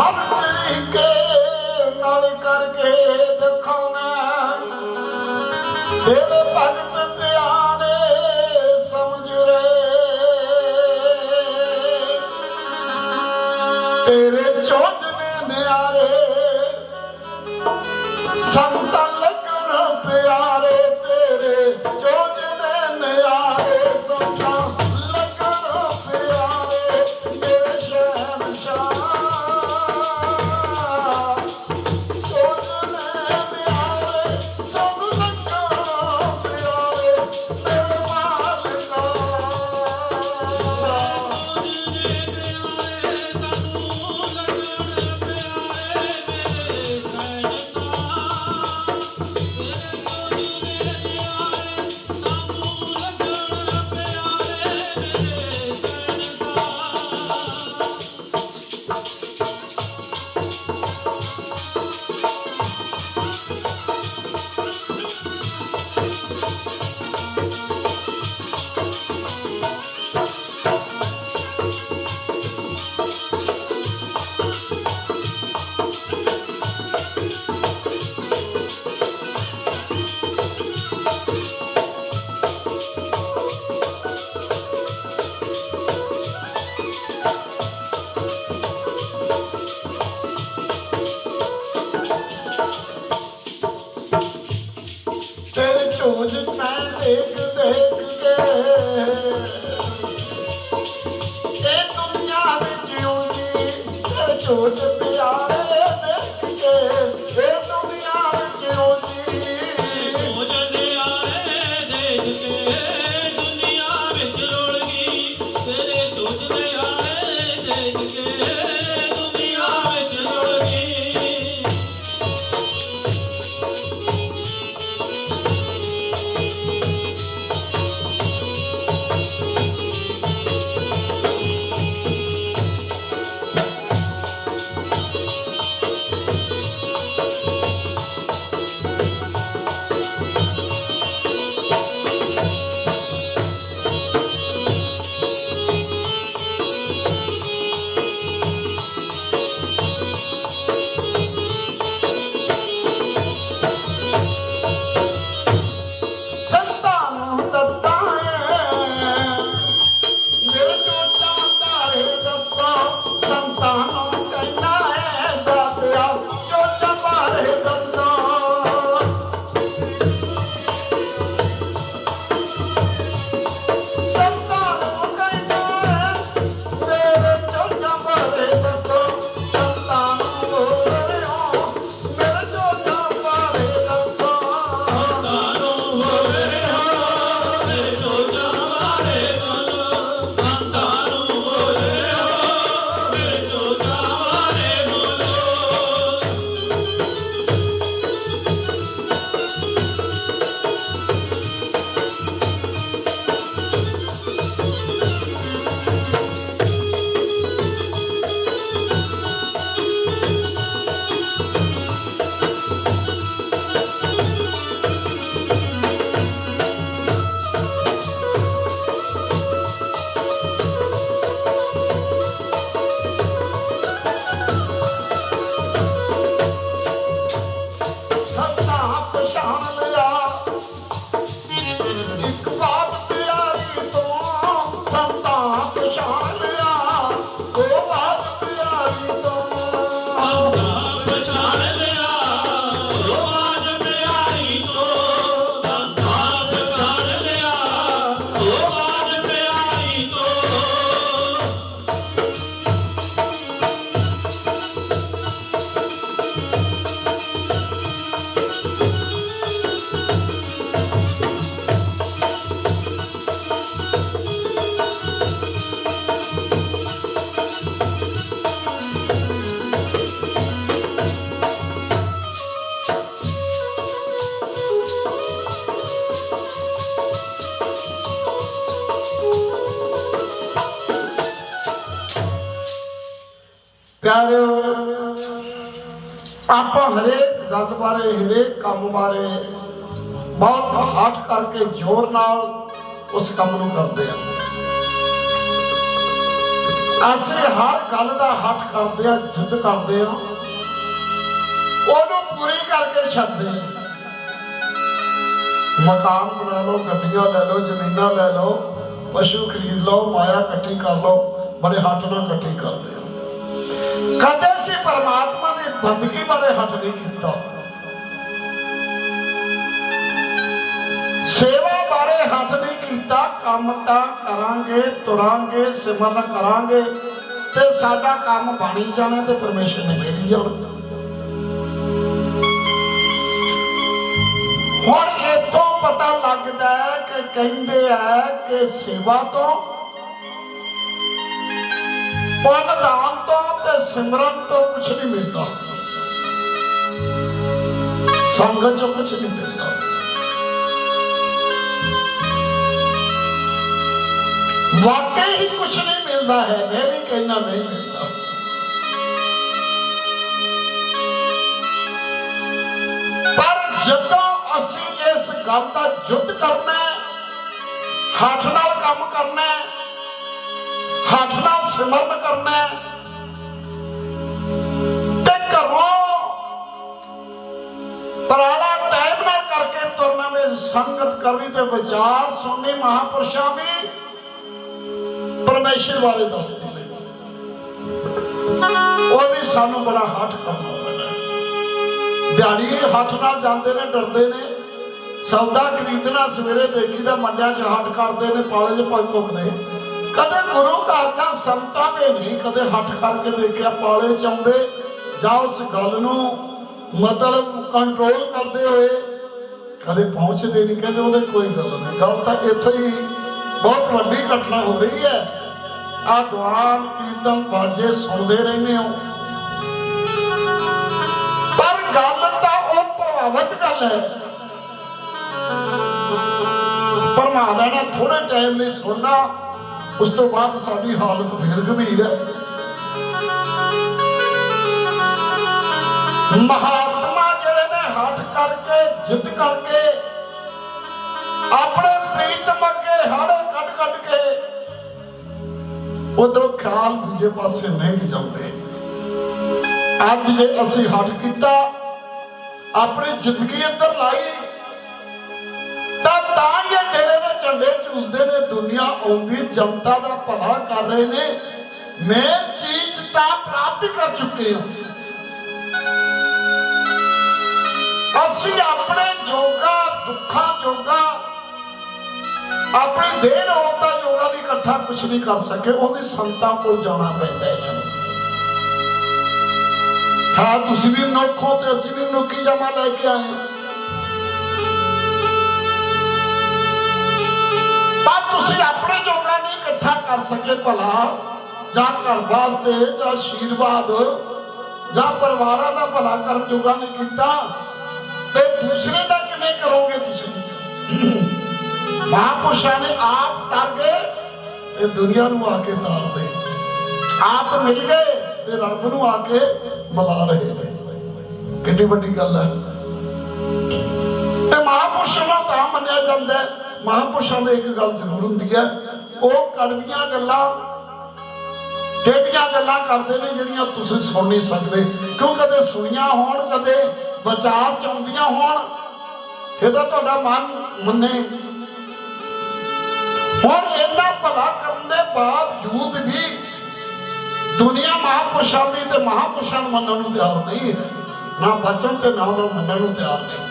ਹਰ ਤੇਰੇ ਪਿਆਰਿਓ ਆਪਾਂ ਹਰੇਕ ਗੱਲ ਬਾਰੇ, ਹਰੇਕ ਕੰਮ ਬਾਰੇ ਬਹੁਤ ਹੱਟ ਕਰਕੇ ਜ਼ੋਰ ਨਾਲ ਉਸ ਕੰਮ ਨੂੰ ਕਰਦੇ ਆ ਅਸੀਂ ਹਰ ਗੱਲ ਦਾ ਹੱਥ ਕਰਦੇ ਆ ਜਿੱਦ ਕਰਦੇ ਆ ਉਹਨੂੰ ਪੂਰੀ ਕਰਕੇ ਛੱਡਦੇ ਆ ਮਕਾਨ ਬਣਾ ਲਓ, ਗੱਡੀਆਂ ਲੈ ਲਓ, ਜ਼ਮੀਨਾਂ ਲੈ ਲਓ, ਪਸ਼ੂ ਖਰੀਦ ਲਓ, ਮਾਇਆ ਇਕੱਠੀ ਕਰ ਲਓ, ਬੜੇ ਹੱਥ ਨਾਲ ਇਕੱਠੀ ਕਰਦੇ ਆ ਕਦੇ ਸੀ ਪਰਮਾਤਮਾ ਦੀ ਬੰਦਗੀ ਬਾਰੇ ਹੱਥ ਨਹੀਂ ਕੀਤਾ। ਸੇਵਾ ਬਾਰੇ ਹੱਥ ਨਹੀਂ ਕੀਤਾ, ਕੰਮ ਤਾਂ ਕਰਾਂਗੇ, ਤੁਰਾਂਗੇ, ਸਿਮਰਨ ਕਰਾਂਗੇ ਤੇ ਸਾਡਾ ਕੰਮ ਬਣੀ ਜਾਣਾ ਤੇ ਪਰਮੇਸ਼ਰ ਨੇ ਮੇਰੀ ਜਾਣਾ। ਹੁਣ ਇੱਥੋਂ ਪਤਾ ਲੱਗਦਾ ਹੈ ਕਿ ਕਹਿੰਦੇ ਆ ਕਿ ਸੇਵਾ ਤੋਂ ਪੁੰਨ ਦਾਨ ਤੋਂ ਤੇ ਸਿਮਰਨ ਤੋਂ ਕੁਝ ਨਹੀਂ ਮਿਲਦਾ। ਸੰਗਤ ਚੋਂ ਕੁਝ ਨਹੀਂ ਮਿਲਦਾ। ਵਾਕਈ ਹੀ ਕੁਝ ਨਹੀਂ ਮਿਲਦਾ ਹੈ ਮੈਂ ਵੀ ਕਹਿਣਾ ਨਹੀਂ ਮਿਲਦਾ। ਪਰ ਜਦੋਂ ਅਸੀਂ ਇਸ ਗੱਲ ਦਾ ਯੁੱਧ ਕਰਨਾ ਹੈ, ਹੱਥ ਨਾਲ ਕੰਮ ਕਰਨਾ ਹੈ ਹੱਥ ਨਾਲ ਸਿਮਰਨ ਕਰਨਾ ਤੇ ਘਰੋਂ ਪਰਾਲਾ ਟਾਈਮ ਨਾਲ ਕਰਕੇ ਤੁਰਨਾ ਵਿੱਚ ਸੰਗਤ ਕਰਨੀ ਤੇ ਵਿਚਾਰ ਸੁਣਨੀ ਮਹਾਪੁਰਸ਼ਾਂ ਦੀ ਪਰਮੇਸ਼ਰ ਬਾਰੇ ਦੱਸਦੇ ਉਹ ਵੀ ਸਾਨੂੰ ਬੜਾ ਹੱਥ ਕਰਨਾ ਪੈਣਾ ਦਿਹਾੜੀ ਹੱਥ ਨਾਲ ਜਾਂਦੇ ਨੇ, ਡਰਦੇ ਨੇ। ਸੌਦਾ ਖਰੀਦਣਾ ਸਵੇਰੇ ਦੇਖੀ ਦਾ, ਮੰਡਿਆਂ 'ਚ ਹੱਥ ਕਰਦੇ ਨੇ, ਪਾਲੇ 'ਚ ਪਾ ਘੁੰਮਦੇ। ਕਦੇ ਗੁਰੂ ਘਰ ਜਾਂ ਸੰਤਾਂ ਦੇ ਨਹੀਂ, ਕਦੇ ਹੱਥ ਕਰਕੇ ਦੇਖਿਆ ਪਾਲੇ 'ਚ ਜਾਂ ਉਸ ਗੱਲ ਨੂੰ ਮਤਲਬ ਕੰਟਰੋਲ ਕਰਦੇ ਹੋਏ ਕਦੇ ਪਹੁੰਚਦੇ ਨਹੀਂ, ਕਹਿੰਦੇ ਉਹਦੇ ਕੋਈ ਗੱਲ ਨਹੀਂ। ਗੱਲ ਤਾਂ ਇੱਥੋਂ ਹੀ ਬਹੁਤ ਵੱਡੀ ਘਟਨਾ ਹੋ ਰਹੀ ਹੈ। ਆ ਦੁਆਨ ਕੀਰਤਨ ਬਾਜੇ ਸੁਣਦੇ ਰਹਿੰਦੇ ਹੋ। ਪਰ ਗੱਲ ਤਾਂ ਉਹ ਪ੍ਰਭਾਵਿਤ ਗੱਲ ਹੈ। ਪਰਮਾਤਮਾ ਨੇ ਥੋੜੇ ਟਾਈਮ ਲਈ ਸੁਣਨਾ। ਉਸ ਤੋਂ ਬਾਅਦ ਸਾਡੀ ਹਾਲਤ ਫਿਰ ਗੰਭੀਰ ਹੈ। ਮਹਾਤਮਾ ਜਿਹੜੇ ਨੇ ਹੱਠ ਕਰਕੇ, ਜਿੱਦ ਕਰਕੇ, ਆਪਣੇ ਪ੍ਰੀਤਮ ਅੱਗੇ ਹਾੜੇ ਕੱਢ ਕੱਢ ਕੇ, ਉਧਰ ਖਿਆਲ ਦੂਜੇ ਪਾਸੇ ਨਹੀਂ ਜਾਂਦੇ ਅੱਜ ਜੇ ਅਸੀਂ ਹੱਠ ਕੀਤਾ, ਆਪਣੀ ਜ਼ਿੰਦਗੀ ਅੰਦਰ ਲਾਈ, ਤਾਂ ਤਾਂ ਇਹ ਡੇਰੇ ਝੂਲਦੇ ਨੇ, ਦੁਨੀਆ ਆਉਂਦੀ, ਜਨਤਾ ਦਾ ਭਲਾ ਕਰ ਰਹੇ ਨੇ। ਮੈਂ ਚੀਜ਼ ਤਾਂ ਪ੍ਰਾਪਤ ਕਰ ਚੁੱਕੇ ਹਾਂ। ਅਸੀਂ ਆਪਣੇ ਜੋਗਾ, ਦੁੱਖਾਂ ਜੋਗਾ, ਆਪਣੀ ਦੇਹ ਰੋਗ ਜੋਗਾ ਵੀ ਇਕੱਠਾ ਕੁਝ ਨਹੀਂ ਕਰ ਸਕੇ ਉਹ ਵੀ ਸੰਤਾਂ ਕੋਲ ਜਾਣਾ ਪੈਂਦਾ ਹੈ ਹਾਂ, ਤੁਸੀਂ ਵੀ ਮਨੁੱਖ ਹੋ ਤੇ ਅਸੀਂ ਵੀ ਮਨੁੱਖੀ ਜਮਾ ਲੈ ਕੇ ਆਏ ਆਪਣੇ ਜੋਗਾ ਨਹੀਂ ਇਕੱਠਾ ਕਰ ਸਕੇ ਭਲਾ, ਜਾਂ ਘਰ ਵਾਸਤੇ ਜਾਂ ਆਸ਼ੀਰਵਾਦ ਜਾਂ ਪਰਿਵਾਰਾਂ ਦਾ ਭਲਾ ਕਰਨ ਜੋਗਾ ਨਹੀਂ ਕੀਤਾ, ਤੇ ਦੂਸਰੇ ਦਾ ਕਿਵੇਂ ਕਰੋਗੇ ਤੁਸੀਂ? ਮਹਾਂਪੁਰਸ਼ਾਂ ਨੇ ਆਪ ਤਰ ਗਏ ਤੇ ਦੁਨੀਆ ਨੂੰ ਆ ਕੇ ਤਾਰਦੇ ਆਪ ਮਿਲ ਗਏ ਤੇ ਰੱਬ ਨੂੰ ਆ ਕੇ ਮਿਲਾ ਰਹੇ ਨੇ। ਕਿੰਨੀ ਵੱਡੀ ਗੱਲ ਹੈ। ਤੇ ਮਹਾਂਪੁਰਸ਼ਾਂ ਨੂੰ ਤਾਂ ਮੰਨਿਆ ਜਾਂਦਾ ਹੈ ਮਹਾਂਪੁਰਸ਼ਾਂ ਦੀ ਇੱਕ ਗੱਲ ਜ਼ਰੂਰ ਹੁੰਦੀ ਹੈ, ਉਹ ਕੜਵੀਆਂ ਗੱਲਾਂ, ਟੇਢੀਆਂ ਗੱਲਾਂ ਕਰਦੇ ਨੇ ਜਿਹੜੀਆਂ ਤੁਸੀਂ ਸੁਣ ਨਹੀਂ ਸਕਦੇ। ਕਿਉਂ ਕਦੇ ਸੁਣੀਆਂ ਹੋਣ, ਕਦੇ ਵਿਚਾਰ ਚ ਆਉਂਦੀਆਂ ਹੋਣ ਫਿਰ ਤਾਂ ਤੁਹਾਡਾ ਮਨ ਮੰਨੇ। ਹੁਣ ਇਹਨਾਂ ਭਲਾ ਕਰਨ ਦੇ ਬਾਵਜੂਦ ਵੀ ਦੁਨੀਆ ਮਹਾਂਪੁਰਸ਼ਾਂ ਦੀ ਤੇ ਮਹਾਂਪੁਰਸ਼ਾਂ ਨੂੰ ਮੰਨਣ ਨੂੰ ਤਿਆਰ ਨਹੀਂ ਹੈ। ਨਾ ਬਚਨ ਤੇ ਨਾ ਉਹਨਾਂ ਨੂੰ ਮੰਨਣ ਨੂੰ ਤਿਆਰ ਨਹੀਂ।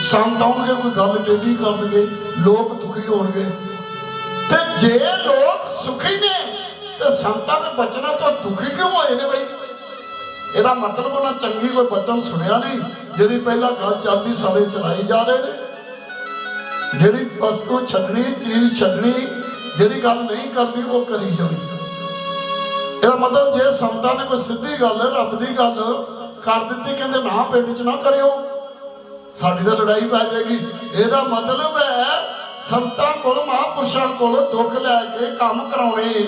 ਸੰਤ ਆਉਣਗੇ ਕੋਈ ਗੱਲ ਟੇਢੀ ਕਰਨਗੇ, ਲੋਕ ਦੁਖੀ ਹੋਣਗੇ। ਤੇ ਜੇ ਲੋਕ ਸੁਖੀ ਨੇ, ਤੇ ਸੰਤਾਂ ਦੇ ਬਚਨਾਂ ਤੋਂ ਦੁਖੀ ਕਿਉਂ ਹੋਏ ਨੇ ਬਈ? ਇਹਦਾ ਮਤਲਬ ਉਹਨਾਂ ਚੰਗੀ ਕੋਈ ਬਚਨ ਸੁਣਿਆ ਨਹੀਂ, ਜਿਹੜੀ ਪਹਿਲਾਂ ਗੱਲ ਚੱਲਦੀ ਸਾਰੇ ਚਲਾਈ ਜਾ ਰਹੇ ਨੇ। ਜਿਹੜੀ ਵਸਤੂ ਛੱਡਣੀ, ਚੀਜ਼ ਛੱਡਣੀ, ਜਿਹੜੀ ਗੱਲ ਨਹੀਂ ਕਰਨੀ, ਉਹ ਕਰੀ ਜਾਣੀ। ਇਹਦਾ ਮਤਲਬ ਜੇ ਸੰਤਾਂ ਨੇ ਕੋਈ ਸਿੱਧੀ ਗੱਲ, ਰੱਬ ਦੀ ਗੱਲ ਕਰ ਦਿੱਤੀ, ਕਹਿੰਦੇ ਨਾ ਪਿੰਡ 'ਚ ਨਾ ਕਰਿਓ। ਸਾਡੀ ਤਾਂ ਲੜਾਈ ਪੈ ਜਾਏਗੀ। ਇਹਦਾ ਮਤਲਬ ਹੈ, ਸੰਤਾਂ ਕੋਲ, ਮਹਾਂਪੁਰਸ਼ਾਂ ਕੋਲ ਦੁੱਖ ਲੈ ਕੇ ਕੰਮ ਕਰਾਉਣੇ,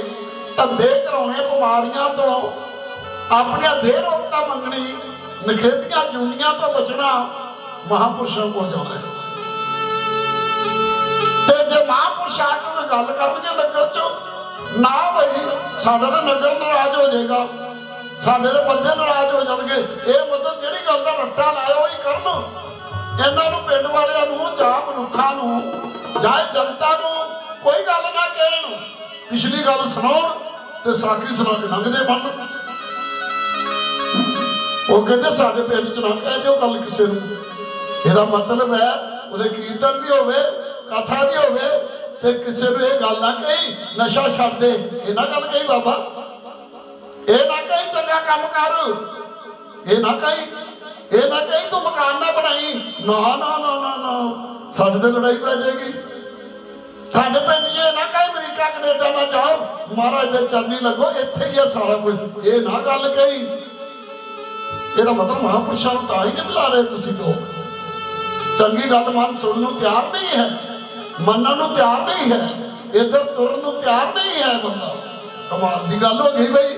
ਧੰਦੇ ਕਰਾਉਣੇ, ਬਿਮਾਰੀਆਂ ਤੋਂ ਆਪਣੀਆਂ ਦੇਹ ਰੋਗਤਾ ਮੰਗਣੀ ਨਖੇਧੀਆਂ ਜੂਨੀਆਂ ਤੋਂ ਬਚਣਾ ਮਹਾਂਪੁਰਸ਼ਾਂ ਕੋਲ ਜਾਣਾ ਹੈ। ਤੇ ਜੇ ਮਹਾਂਪੁਰਸ਼ਾਂ ਕੋਲ ਗੱਲ ਕਰਨਗੇ ਨਗਰ ਚੋਂ, ਨਾ ਸਾਡਾ ਤਾਂ ਨਗਰ ਨਾਰਾਜ਼ ਹੋ ਜਾਏਗਾ। ਸਾਡੇ ਦੇ ਬੰਦੇ ਨਾਰਾਜ਼ ਹੋ ਜਾਣਗੇ। ਇਹ ਮਤਲਬ ਜਿਹੜੀ ਗੱਲ ਦਾ ਰੱਟਾ ਲਾਇਆ, ਉਹ ਹੀ ਕਰਨ। ਇਹਨਾਂ ਨੂੰ ਪਿੰਡ ਵਾਲਿਆਂ ਨੂੰ, ਜਾਂ ਮਨੁੱਖਾਂ ਨੂੰ, ਜਾਂ ਜਨਤਾ ਨੂੰ ਕੋਈ ਗੱਲ ਨਾ ਕਹਿਣ ਪਿਛਲੀ ਗੱਲ ਸੁਣਾਉਣ ਤੇ ਸਾਖੀ ਸੁਣਾ ਕੇ ਲੰਘਦੇ ਬੰਨ ਉਹ ਕਹਿੰਦੇ ਸਾਡੇ ਪਿੰਡ ਚ ਨਾ ਕਹਿ ਦਿਓ ਗੱਲ ਕਿਸੇ ਨੂੰ। ਇਹਦਾ ਮਤਲਬ ਹੈ ਉਹਦੇ ਕੀਰਤਨ ਵੀ ਹੋਵੇ, ਕਥਾ ਵੀ ਹੋਵੇ, ਤੇ ਕਿਸੇ ਨੂੰ ਇਹ ਗੱਲ ਨਾ ਕਹੀ, ਨਸ਼ਾ ਛੱਡ ਦੇ। ਇਹ ਨਾ ਗੱਲ ਕਹੀ ਬਾਬਾ। ਇਹ ਨਾ ਕਹੀ ਚੰਗਾ ਕੰਮ ਕਰ। ਇਹ ਨਾ ਕਹੀ ਇਹ ਨਾ ਕਹੀ ਤੂੰ ਮਕਾਨ ਨਾ ਬਣਾਈ। ਨਾ ਨਾ ਨਾ ਨਾ ਨਾ। ਸਾਡੇ ਤੇ ਲੜਾਈ ਪੈ ਜਾਏਗੀ। ਸਾਡੇ ਪਿੰਡ ਜੇ ਨਾ ਕਹੀ, ਅਮਰੀਕਾ, ਕੈਨੇਡਾ ਨਾ ਜਾਓ, ਮਹਾਰਾਜ ਦੇ ਚਰਨੀ ਲੱਗੋ, ਇੱਥੇ ਹੀ ਆ ਸਾਰਾ ਕੁਝ। ਇਹ ਨਾ ਗੱਲ ਕਹੀ। ਇਹਦਾ ਮਤਲਬ ਮਹਾਂਪੁਰਸ਼ਾਂ ਨੂੰ ਤਾਂ ਹੀ ਨਹੀਂ ਬੁਲਾ ਰਹੇ ਤੁਸੀਂ ਲੋਕ। ਚੰਗੀ ਗੱਲ ਮਨ ਸੁਣਨ ਨੂੰ ਤਿਆਰ ਨਹੀਂ ਹੈ। ਮੰਨਣ ਨੂੰ ਤਿਆਰ ਨਹੀਂ ਹੈ। ਇੱਧਰ ਤੁਰਨ ਨੂੰ ਤਿਆਰ ਨਹੀਂ ਹੈ ਬੰਦਾ। ਕਮਾਲ ਦੀ ਗੱਲ ਹੋ ਗਈ ਬਈ।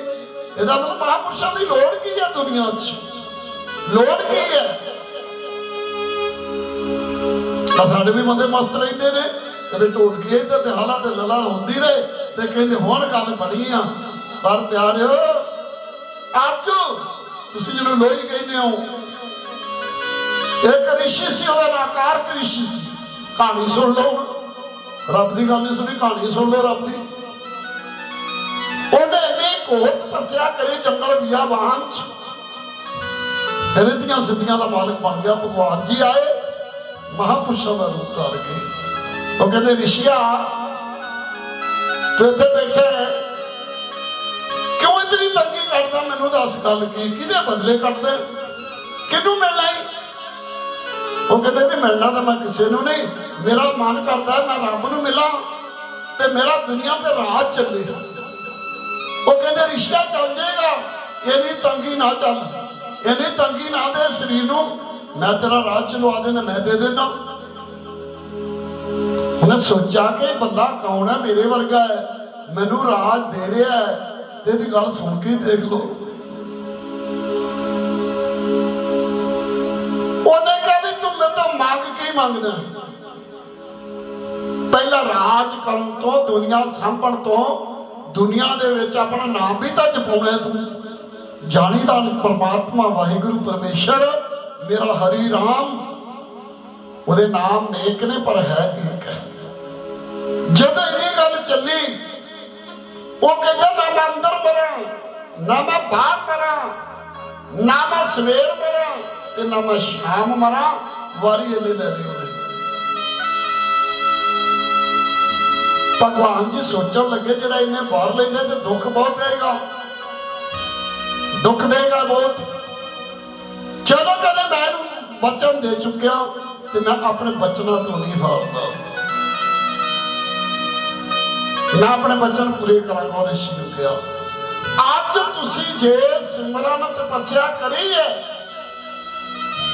ਇਹਦਾ ਮਤਲਬ ਮਹਾਂਪੁਰਸ਼ਾਂ ਦੀ ਲੋੜ ਕੀ ਹੈ ਦੁਨੀਆ 'ਚ? ਲੋੜ ਕੀ ਹੈ? ਆ ਸਾਡੇ ਵੀ ਬੰਦੇ ਮਸਤ ਰਹਿੰਦੇ ਨੇ। ਕਦੇ ਢੋਲਕੀ ਇੱਧਰ ਤੇ ਹਾਲਾ ਤੇ ਲਲਾ ਹੁੰਦੀ ਰਹੇ ਤੇ ਕਹਿੰਦੇ ਹੁਣ ਗੱਲ ਬਣੀ ਆ। ਪਰ ਪਿਆਰਿਓ, ਅੱਜ ਤੁਸੀਂ ਜਿਹਨੂੰ ਲੋਈ ਕਹਿੰਦੇ ਹੋ, ਇੱਕ ਰਿਸ਼ੀ ਸੀ, ਉਹਦਾ ਨਾਂ ਕਾਰਕ ਰਿਸ਼ੀ ਸੀ। ਕਹਾਣੀ ਸੁਣ ਲਓ। ਰੱਬ ਦੀ ਗੱਲ ਨਹੀਂ ਸੁਣੀ, ਕਹਾਣੀ ਸੁਣ ਲਓ ਰੱਬ ਦੀ। ਉਹਨੇ ਨੇ ਘੋਰ ਪਸਿਆ ਕਰੇ ਜੰਗਲ ਬਿਆਬਾਨ ਚ ਰਿੱਧੀਆਂ ਸਿੱਧੀਆਂ ਦਾ ਮਾਲਕ ਬਣ ਗਿਆ, ਭਗਵਾਨ ਜੀ ਆਏ, ਮਹਾਪੁਰਸ਼ਾਂ ਦਾ ਰੂਪ ਧਾਰ ਕੇ। ਉਹ ਕਹਿੰਦੇ, ਰਿਸ਼ੀਆ, ਤੂੰ ਇੱਥੇ ਬੈਠਾ ਕਿਉਂ ਇਤਨੀ ਤੰਗੀ ਕਰਦਾ? ਮੈਨੂੰ ਦੱਸ ਗੱਲ ਕੀ, ਕਿਹਦੇ ਬਦਲੇ ਕੱਢਦਾ ਕਿਹਨੂੰ ਮਿਲਣਾ ਹੈ? ਉਹ ਕਹਿੰਦੇ ਵੀ ਮਿਲਣਾ ਤਾਂ ਮੈਂ ਕਿਸੇ ਨੂੰ ਨਹੀਂ, ਮੇਰਾ ਮਨ ਕਰਦਾ ਮੈਂ ਰੱਬ ਨੂੰ ਮਿਲਾਂ ਤੇ ਮੇਰਾ ਦੁਨੀਆ ਤੇ ਰਾਜ ਚੱਲੇ। ਉਹ ਕਹਿੰਦੇ ਰਿਸ਼ਤਾ ਚੱਲ ਜਾਏਗਾ ਇਹਦੀ ਤੰਗੀ ਨਾ ਚੱਲ। ਇਹਦੀ ਤੰਗੀ ਨਾ ਦੇ ਸਰੀਰ ਨੂੰ। ਮੈਂ ਤੇਰਾ ਰਾਜ ਚਲਵਾ ਦੇਣਾ, ਮੈਂ ਦੇ ਦੇਣਾ ਉਹਨੇ ਸੋਚਿਆ ਕਿ ਬੰਦਾ ਕੌਣ ਹੈ, ਮੇਰੇ ਵਰਗਾ ਹੈ। ਮੈਨੂੰ ਰਾਜ ਦੇ ਰਿਹਾ ਹੈ। ਤੇ ਇਹਦੀ ਗੱਲ ਸੁਣ ਕੇ ਦੇਖ ਲਓ। ਉਹਨੇ ਕਿਹਾ ਵੀ ਤੂੰ ਮੈਨੂੰ ਤਾਂ ਮੰਗ ਕੀ ਮੰਗਦਾ? ਪਹਿਲਾਂ ਰਾਜ ਕਰਨ ਤੋਂ, ਦੁਨੀਆ ਸੰਭਣ ਤੋਂ, ਦੁਨੀਆ ਦੇ ਵਿੱਚ ਆਪਣਾ ਨਾਮ ਵੀ ਤਾਂ ਜਪਾਉਣਾ ਤੂੰ। ਜਾਣੀ ਤਾਂ ਪਰਮਾਤਮਾ ਵਾਹਿਗੁਰੂ ਪਰਮੇਸ਼ਰ, ਮੇਰਾ ਹਰੀ ਰਾਮ। ਉਹਦੇ ਨਾਮ ਨੇਕ ਨੇ, ਪਰ ਹੈ ਇੱਕ ਹੈ ਇਹ ਗੱਲ ਚੱਲੀ, ਉਹ ਕਹਿੰਦਾ, ਨਾ ਮੈਂ ਅੰਦਰ ਮਰਾਂ, ਨਾ ਮੈਂ ਬਾਹਰ ਮਰਾਂ, ਨਾ ਮੈਂ ਸਵੇਰ ਮਰਾਂ ਤੇ ਨਾ ਮੈਂ ਸ਼ਾਮ ਮਰਾਂ। ਵਾਰੀ ਇਹਨੇ ਲੈ ਲਈ ਉਹਨੇ। ਭਗਵਾਨ ਜੀ ਸੋਚਣ ਲੱਗੇ, ਜਿਹੜਾ ਇਹਨੇ ਬਾਹਰ ਲੈਂਦੇ ਤੇ ਦੁੱਖ ਬਹੁਤ ਦੇਗਾ ਦੁੱਖ ਦੇਗਾ ਬਹੁਤ। ਜਦੋਂ ਕਦੇ ਮੈਂ ਇਹਨੂੰ ਬਚਨ ਦੇ ਚੁੱਕਿਆ ਤੇ ਮੈਂ ਆਪਣੇ ਬਚਨਾਂ ਤੋਂ ਨਹੀਂ ਹਾਰਦਾ। ਮੈਂ ਆਪਣੇ ਬਚਨ ਪੂਰੇ ਕਰਾਂਗਾ ਰਿਸ਼ੀ ਨੂੰ ਕਿਹਾ ਅੱਜ ਤੁਸੀਂ ਜੇ ਸਿਮਰਨ ਤਪੱਸਿਆ ਕਰੀ ਹੈ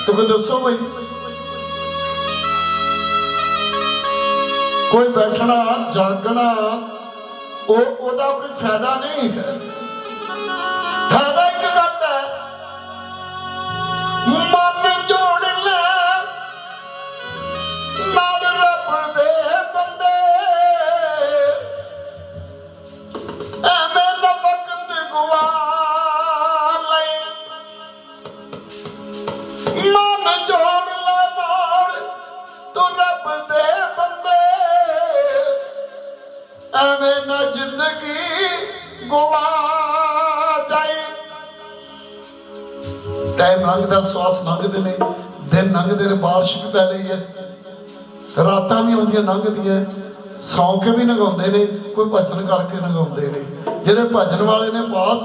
ਤਾਂ ਕੋਈ ਦੱਸੋ ਬਈ, ਕੋਈ ਬੈਠਣਾ, ਜਾਗਣਾ, ਉਹ ਉਹਦਾ ਕੋਈ ਫਾਇਦਾ ਨਹੀਂ ਹੈ। ਫਾਇਦਾ ਇੱਕ ਗੱਲ ਮਨ ਜੋੜ ਲੈ। ਨਾਲ ਰੱਬ ਦੇ ਬੰਦੇ। ਐਵੇਂ ਨਾ ਵਕਤ ਗਵਾ ਲੈ ਮਨ ਜੋੜ ਲੈ ਨਾਲ ਤੂੰ ਰੱਬ ਦੇ ਬੰਦੇ। ਐਵੇਂ ਨਾ ਜ਼ਿੰਦਗੀ ਗਵਾ ਟਾਈਮ ਲੰਘਦਾ, ਸਵਾਸ ਲੰਘਦੇ ਨੇ, ਦਿਨ ਲੰਘਦੇ ਨੇ, ਬਾਰਿਸ਼ ਵੀ ਪੈ ਰਹੀ ਹੈ। ਰਾਤਾਂ ਵੀ ਆਉਂਦੀਆਂ, ਲੰਘਦੀਆਂ ਸੌਂ ਕੇ ਵੀ ਲੰਘਾਉਂਦੇ ਨੇ, ਕੋਈ ਭਜਨ ਕਰਕੇ ਲੰਘਾਉਂਦੇ ਨੇ। ਜਿਹੜੇ ਭਜਨ ਵਾਲੇ ਨੇ ਪਾਸ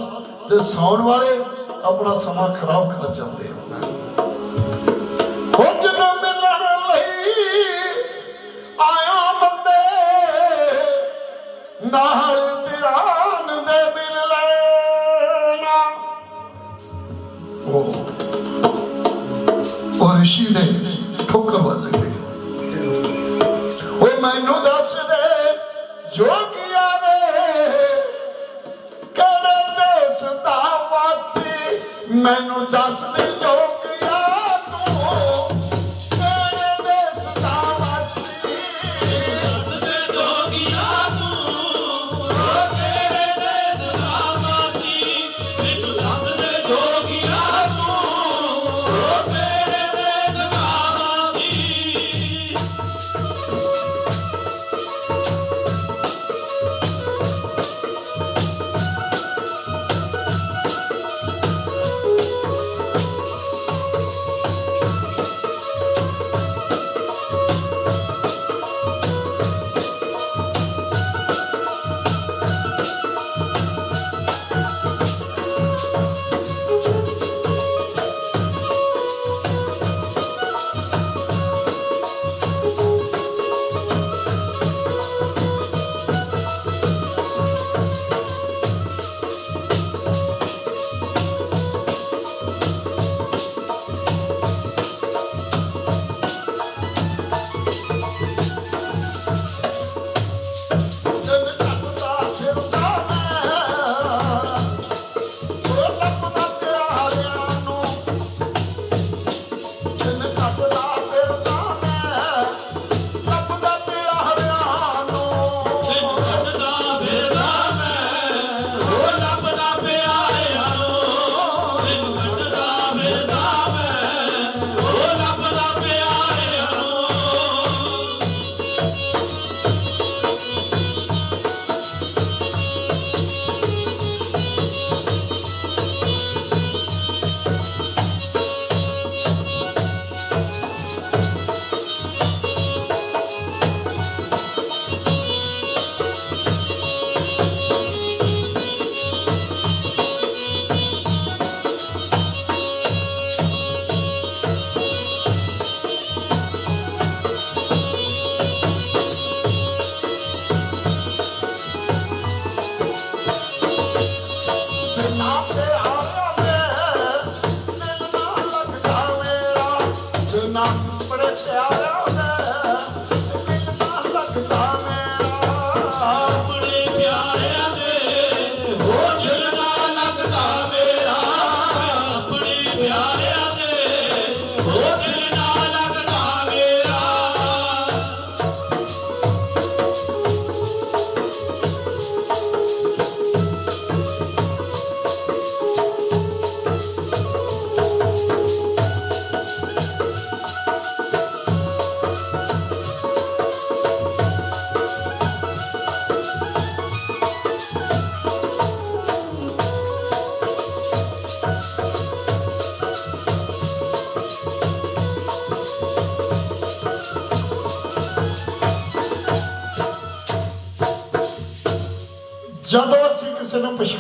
ਤੇ ਸੌਣ ਵਾਲੇ, ਆਪਣਾ ਸਮਾਂ ਖਰਾਬ ਕਰ ਜਾਂਦੇ ਨੇ ਕੁਝ ਮਿਲਣ ਲਈ ਆਇਆ ਬੰਦੇ ਨਾਲ। ਉਹ ਨੇ ਠੋਕਰ ਵੱਜ ਗਈ ਉਹ ਮੈਨੂੰ ਦੱਸ ਦੇ ਜੋਗੀਆ ਵੇ ਕਿਹੜੇ ਦੇਸ ਦਾ ਵਾਸੀ ਮੈਨੂੰ ਦੱਸ ਦੇ ਜੋ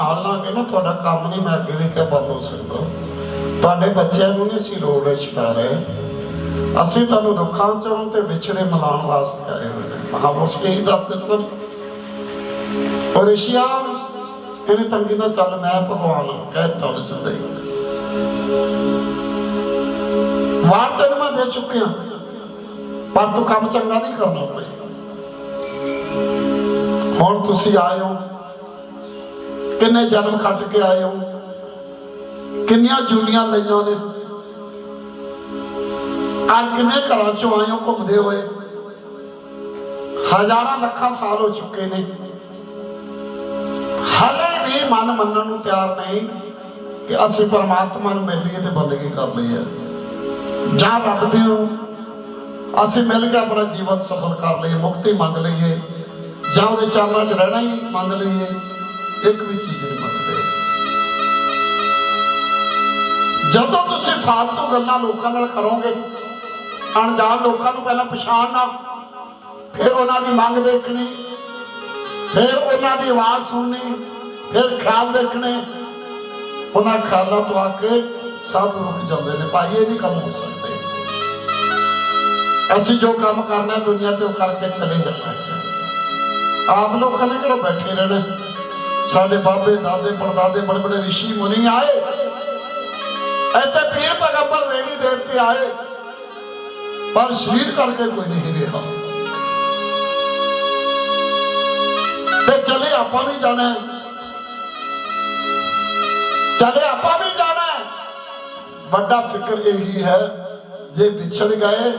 ਕਿਸੇ ਲਾਂਗੇ ਨਾ ਤੁਹਾਡਾ ਕੰਮ ਨਹੀਂ, ਮੈਂ ਅੱਗੇ ਵੀ ਕਿਹਾ ਬੰਦ ਹੋ ਸਕਦਾ। ਤੁਹਾਡੇ ਬੱਚਿਆਂ ਨੂੰ ਨਹੀਂ ਅਸੀਂ ਰੋਲ ਵਿੱਚ ਪਾ ਰਹੇ। ਅਸੀਂ ਤੁਹਾਨੂੰ ਦੁੱਖਾਂ ਚੋਂ ਤੇ ਵਿਛੜੇ ਮਿਲਾਉਣ ਵਾਸਤੇ ਆਏ ਹੋਏ ਨੇ। ਮਹਾਪੁਰਸ਼ ਇਹੀ ਦੱਸਦੇ ਸਨ ਔਰ ਏਸ਼ੀਆ, ਇਹਨੇ ਤੰਗੀ ਨਾਲ ਚੱਲ ਮੈਂ ਭਗਵਾਨ ਕਹਿ ਉਹਨੇ ਸੰਦੇਹ ਵਾਰ ਤੈਨੂੰ ਮੈਂ ਦੇ ਚੁੱਕਿਆ ਪਰ ਤੂੰ ਕੰਮ ਚੰਗਾ ਨਹੀਂ ਕਰਨਾ ਪਈ ਹੁਣ ਤੁਸੀਂ ਆਏ ਹੋ। ਕਿੰਨੇ ਜਨਮ ਖੱਟ ਕੇ ਆਏ ਹੋ? ਕਿੰਨੀਆਂ ਜੂਲੀਆਂ ਲਈਆਂ ਨੇ? ਆ ਕਿੰਨੇ ਘਰਾਂ ਚੋਂ ਆਏ ਹੋ ਘੁੰਮਦੇ ਹੋਏ? ਹਜ਼ਾਰਾਂ ਲੱਖਾਂ ਸਾਲ ਹੋ ਚੁੱਕੇ ਨੇ। ਹਲੇ ਵੀ ਮਨ ਮੰਨਣ ਨੂੰ ਤਿਆਰ ਨਹੀਂ ਕਿ ਅਸੀਂ ਪਰਮਾਤਮਾ ਨੂੰ ਮਿਲ ਲਈਏ ਤੇ ਬੰਦਗੀ ਕਰ ਲਈਏ। ਜਾਂ ਰੱਬ ਦੀ ਅਸੀਂ ਮਿਲ ਕੇ ਆਪਣਾ ਜੀਵਨ ਸਫਲ ਕਰ ਲਈਏ, ਮੁਕਤੀ ਮੰਗ ਲਈਏ। ਜਾਂ ਉਹਦੇ ਚਰਨਾਂ 'ਚ ਰਹਿਣਾ ਹੀ ਮੰਗ ਲਈਏ। ਇੱਕ ਵੀ ਚੀਜ਼ ਨਹੀਂ ਮੰਗਦੇ ਜਦੋਂ ਤੁਸੀਂ ਫਾਲਤੂ ਗੱਲਾਂ ਲੋਕਾਂ ਨਾਲ ਕਰੋਗੇ, ਅਣਜਾਣ ਲੋਕਾਂ ਨੂੰ ਪਹਿਲਾਂ ਪਛਾਣਨਾ ਫਿਰ ਉਹਨਾਂ ਦੀ ਮੰਗ ਦੇਖਣੀ, ਫਿਰ ਉਹਨਾਂ ਦੀ ਆਵਾਜ਼ ਸੁਣਨੀ, ਫਿਰ ਖਿਆਲ ਦੇਖਣੇ, ਉਹਨਾਂ ਖਿਆਲਾਂ ਤੋਂ ਆ ਕੇ ਸਭ ਰੁਕ ਜਾਂਦੇ ਨੇ। ਭਾਈ, ਇਹ ਨਹੀਂ ਕੰਮ ਹੋ ਸਕਦੇ। ਅਸੀਂ ਜੋ ਕੰਮ ਕਰਨਾ ਦੁਨੀਆ ਤੇ ਉਹ ਕਰਕੇ ਚਲੇ ਜਾਣਾ। ਹੈ ਆਪ ਲੋਕਾਂ ਨੇ ਕਿਹੜਾ ਬੈਠੇ ਰਹਿਣਾ। ਸਾਡੇ ਬਾਬੇ ਦਾਦੇ ਪੜਦਾਦੇ ਬੜੇ ਬੜੇ ਰਿਸ਼ੀ ਮੁਨੀ ਆਏ। ਇੱਥੇ ਪੀਰ ਪੈਗੰਬਰ ਦੇਵੀ ਦੇਵਤੇ ਆਏ। ਪਰ ਸਰੀਰ ਕਰਕੇ ਕੋਈ ਨਹੀਂ ਰਿਹਾ। ਤੇ ਚਲੇ ਆਪਾਂ ਵੀ ਜਾਣਾ ਚਲੇ ਆਪਾਂ ਵੀ ਜਾਣਾ ਵੱਡਾ ਫਿਕਰ ਇਹੀ ਹੈ, ਜੇ ਵਿਛੜ ਗਏ,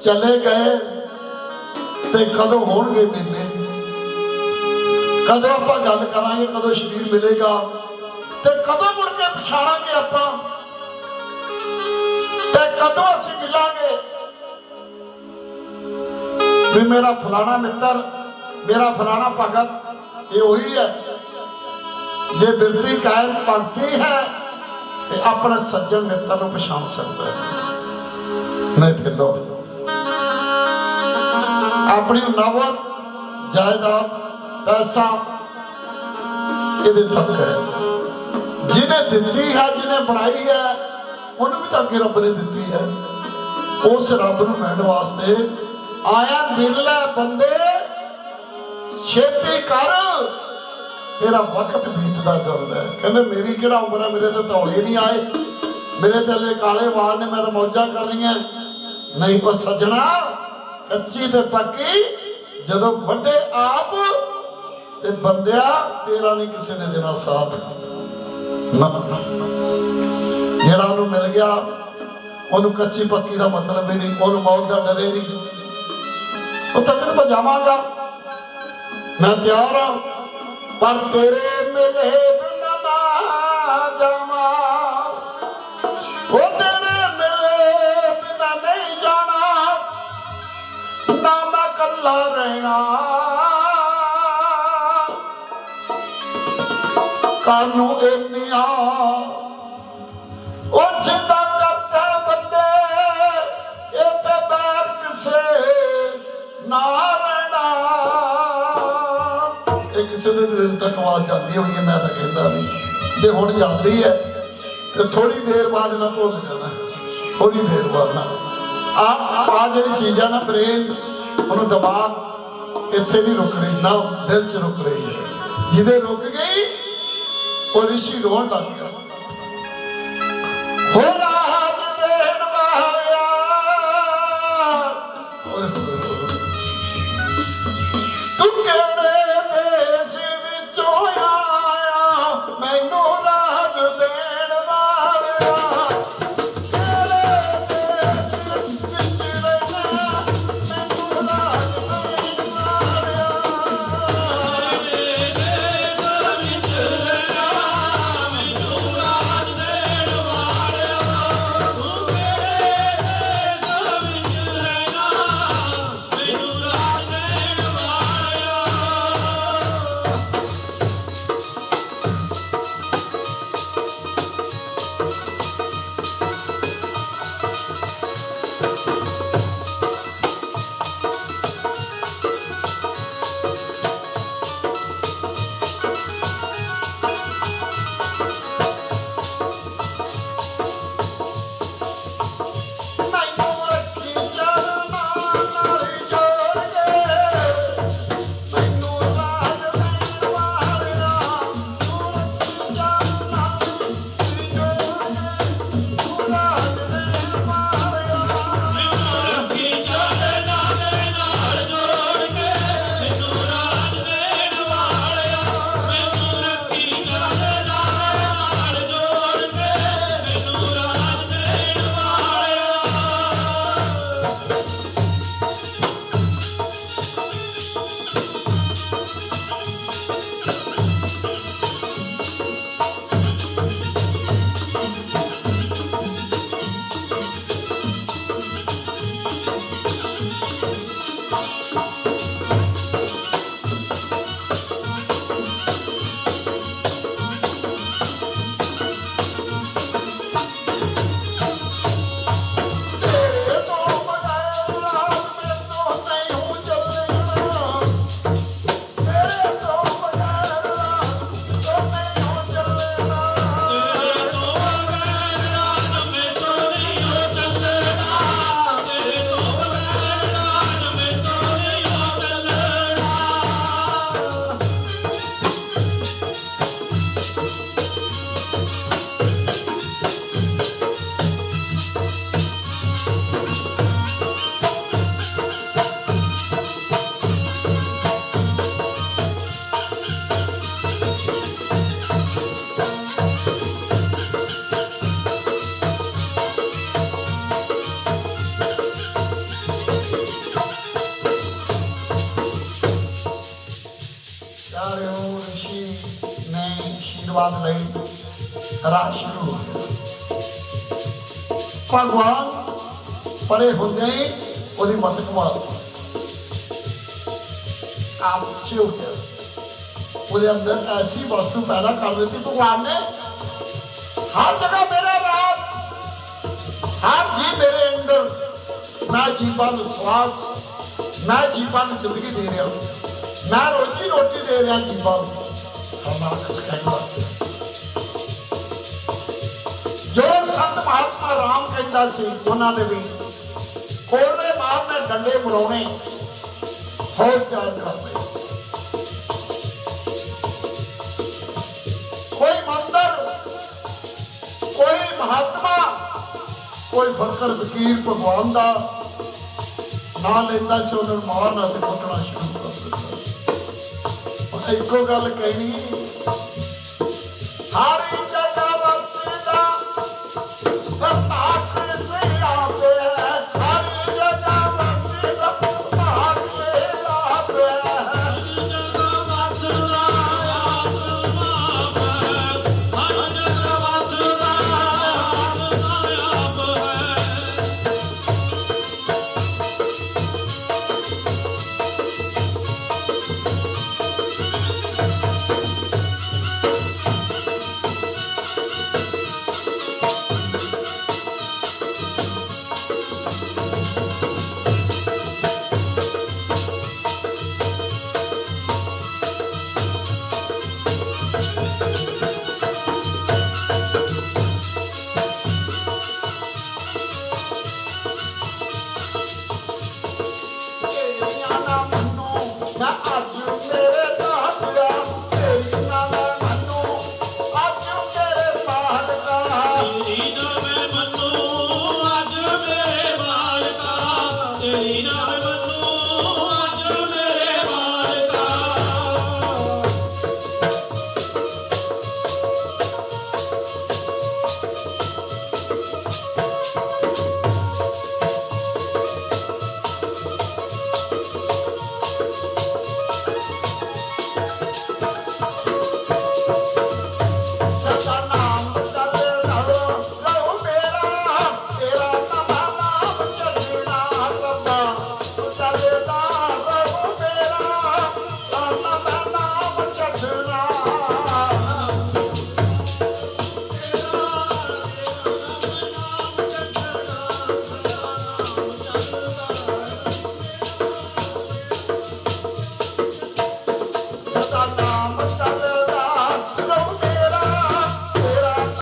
ਚਲੇ ਗਏ, ਤੇ ਕਦੋਂ ਹੋਣਗੇ ਮਿਲਨੇ ਕਦੋਂ ਆਪਾਂ ਗੱਲ ਕਰਾਂਗੇ, ਕਦੋਂ ਸਰੀਰ ਮਿਲੇਗਾ ਤੇ ਕਦੋਂ ਮੁੜ ਕੇ ਪਛਾਣਾਂਗੇ ਆਪਾਂ? ਤੇ ਕਦੋਂ ਅਸੀਂ ਮਿਲਾਂਗੇ? ਵੀ ਮੇਰਾ ਫਲਾਣਾ ਮਿੱਤਰ, ਮੇਰਾ ਫਲਾਣਾ ਭਗਤ, ਇਹ ਉਹੀ ਹੈ। ਜੇ ਬਿਰਤੀ ਕਾਇਮ ਭਗਤੀ ਹੈ, ਤੇ ਆਪਣੇ ਸੱਜਣ ਮਿੱਤਰ ਨੂੰ ਪਛਾਣ ਸਕਦਾ ਹੈ। ਨਹੀਂ ਤੇ ਲੋ ਆਪਣੀ ਨਵਤ, ਜਾਇਦਾਦ ਪੈਸਾ ਇਹਦੇ ਤੱਕ ਹੈ। ਜਿਹਨੇ ਦਿੱਤੀ ਹੈ, ਜਿਹਨੇ ਬਣਾਈ ਹੈ, ਉਹਨੂੰ ਵੀ ਤਾਂ ਅੱਗੇ ਰੱਬ ਨੇ ਦਿੱਤੀ ਹੈ। ਉਸ ਰੱਬ ਨੂੰ ਮਿਲਣ ਵਾਸਤੇ ਆਇਆ, ਮਿਲ ਬੰਦੇ, ਛੇਤੀ ਕਰ। ਤੇਰਾ ਵਕਤ ਬੀਤਦਾ ਜਾਂਦਾ ਹੈ। ਕਹਿੰਦੇ, ਮੇਰੀ ਕਿਹੜਾ ਉਮਰ ਹੈ? ਮੇਰੇ ਤੇ ਤੌਲੇ ਨਹੀਂ ਆਏ। ਮੇਰੇ ਤੇ ਕਾਲੇ ਵਾਲ ਨੇ, ਮੈਂ ਤਾਂ ਮੌਜਾਂ ਕਰਨੀਆਂ ਨਹੀਂ, ਪਰ ਸਜਣਾ, ਕੱਚੀ ਤੇ ਪੱਕੀ, ਜਦੋਂ ਵੱਡੇ ਆਪ ਤੇ ਬੰਦਿਆ, ਤੇਰਾ ਨਹੀਂ ਕਿਸੇ ਨੇ ਦੇਣਾ ਸਾਥ। ਜਿਹੜਾ ਉਹਨੂੰ ਮਿਲ ਗਿਆ, ਉਹਨੂੰ ਕੱਚੀ ਪੱਕੀ ਦਾ ਮਤਲਬ ਹੀ ਨਹੀਂ, ਉਹਨੂੰ ਮੌਤ ਦਾ ਡਰੇ ਨਹੀਂ। ਉਹ ਤਾਂ ਜਾਵਾਂਗਾ। ਮੈਂ ਤਿਆਰ ਹਾਂ ਪਰ ਤੇਰੇ ਮਿਲੇ ਬਿਨਾ ਨਾ ਜਾਵਾਂ। ਉਹ ਤੇਰੇ ਮਿਲੇ ਬਿਨਾ ਨਹੀਂ ਜਾਣਾ, ਨਾ ਮੈਂ ਕੱਲਾ ਰਹਿਣਾ। ਕਾਨੂੰ ਇੰਨੀਆਂ ਉਹ ਜਿੰਦਾ ਕਰਤਾ ਬੰਦੇ ਇਹ ਤੇ ਬੈਰ ਕਿਸੇ ਨਾ। ਰਹਿਣਾ ਇਹ ਕਿਸੇ ਦੇ ਦਿਲ ਤੱਕ ਆਵਾਜ਼ ਜਾਂਦੀ ਹੋਣੀ ਹੈ, ਮੈਂ ਤਾਂ ਕਹਿੰਦਾ ਨਹੀਂ ਤੇ ਹੁਣ ਜਾਂਦੀ ਹੈ, ਤੇ ਥੋੜੀ ਦੇਰ ਬਾਅਦ ਨਾ ਭੁੱਲ ਜਾਣਾ। ਥੋੜੀ ਦੇਰ ਬਾਅਦ ਨਾ। ਆ ਆ ਜਿਹੜੀ ਚੀਜ਼ ਆ ਨਾ ਬ੍ਰੇਨ ਉਹਨੂੰ ਦਿਮਾਗ ਇੱਥੇ ਨਹੀਂ ਰੁਕ ਰਹੀ, ਨਾ ਦਿਲ 'ਚ ਰੁਕ ਰਹੀ ਹੈ। ਜਿਹਦੇ ਰੁਕ ਗਈ ਉਹ ਰਿਸ਼ੀ ਰੋਣ ਲੱਗ ਗਿਆ ਰਾਜ ਸ਼ੁਰੂ ਹੋ ਗਿਆ ਭਗਵਾਨ ਪਰੇ ਹੁੰਦੇ ਹੀ ਉਹਦੀ ਮਦਦ ਮਾਰ ਆਪ ਹੋ ਗਿਆ ਉਹਦੇ ਅੰਦਰ ਐਸੀ ਵਸਤੂ ਪੈਦਾ ਕਰ ਦਿੱਤੀ ਭਗਵਾਨ ਨੇ ਹਰ ਜਗ੍ਹਾ ਮੇਰਾ ਰਾਜ ਹਰ ਜੀ ਮੇਰੇ ਅੰਦਰ ਮੈਂ ਜੀਵਾਂ ਨੂੰ ਸਵਾਸ ਮੈਂ ਜੀਵਾਂ ਨੂੰ ਜ਼ਿੰਦਗੀ ਦੇ ਰਿਹਾ ਮੈਂ ਰੋਜੀ ਰੋਟੀ ਮਹਾਤਮਾ ਰਾਮ ਕਹਿੰਦਾ ਸੀ, ਉਹਨਾਂ ਦੇ ਵੀ। ਕੋਲੇ ਮਾਰਨੇ ਡੰਡੇ ਮਰਾਉਣੇ ਬਹੁਤ ਯਾਦ ਕਰਦੇ ਕੋਈ ਮੰਦਰ, ਕੋਈ ਮਹਾਤਮਾ, ਕੋਈ ਫਕਰ ਫਕੀਰ ਭਗਵਾਨ ਦਾ ਨਾਂ ਲੈਂਦਾ ਸੀ, ਉਹਨਾਂ ਨੂੰ ਮਾਰਨਾ ਤੇ ਕੁੱਟਣਾ ਸ਼ੁਰੂ ਕਰ ਦਿੱਤਾ। ਇੱਕੋ ਗੱਲ ਕਹਿਣੀ ਹਾਰੀ